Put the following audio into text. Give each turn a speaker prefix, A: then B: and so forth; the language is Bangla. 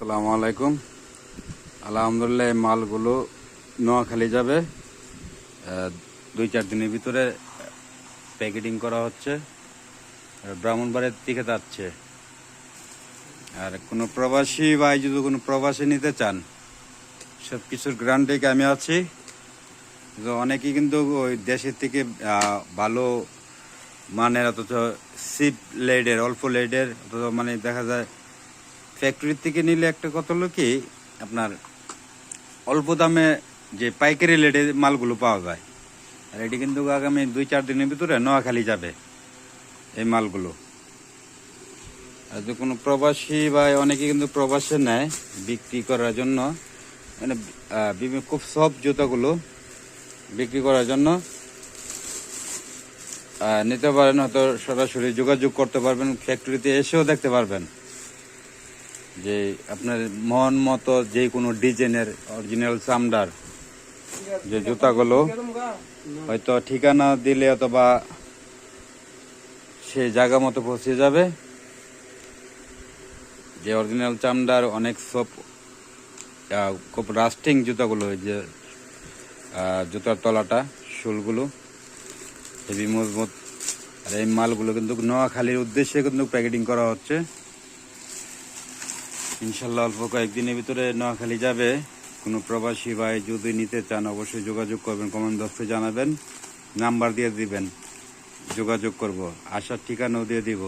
A: আসসালামু আলাইকুম। আলহামদুলিল্লাহ মালগুলো নোয়াখালী যাবে। দুই চার দিনের ভিতরে প্যাকেটিং করা হচ্ছে। ব্রাহ্মণবাড়ির দিকে যাচ্ছে। আর কোনো প্রবাসী বা যদি কোনো প্রবাসী নিতে চান সব কিছুর গ্রান্টেকে আমি আছি? তো অনেকেই কিন্তু ওই দেশের থেকে ভালো মানের অথচ সিপ লেডের, অল্প লেডের, অথচ মানে দেখা যায় ফ্যাক্টরির থেকে নিলে একটা কথা হলো কি, আপনার অল্প দামে যে পাইকারি লেডের মালগুলো পাওয়া যায়, আর এটি কিন্তু আগামী দুই চার দিনের ভিতরে নোয়াখালী যাবে এই মালগুলো। আর যে কোনো প্রবাসী বা অনেকে কিন্তু প্রবাসে নেয় বিক্রি করার জন্য মানে বিভিন্ন খুব সব জুতাগুলো বিক্রি করার জন্য নিতে পারেন, হয়তো সরাসরি যোগাযোগ করতে পারবেন ফ্যাক্টরিতে এসেও দেখতে পারবেন। যে আপনার মন মতো যে কোনো ডিজাইনের অরিজিনাল চামড়ার যে জুতাগুলো, হয়তো ঠিকানা দিলে অথবা সে জায়গা মতো পৌঁছে যাবে। যে অরিজিনাল চামড়ার অনেক সব খুব রাস্টিং জুতাগুলো যে জুতার তলাটা, শুলগুলো হেভি মজবুত। আর এই মালগুলো কিন্তু নোয়াখালীর উদ্দেশ্যে কিন্তু প্যাকেটিং করা হচ্ছে। ইনশাল্লাহ অল্প কয়েকদিনের ভিতরে নোয়াখালী যাবে। কোনো প্রবাসী ভাই যদি নিতে চান, অবশ্যই যোগাযোগ করবেন, কমেন্ট বক্সে জানাবেন, নাম্বার দিয়ে দিবেন, যোগাযোগ করব। আসার ঠিকানাও দিয়ে দিব।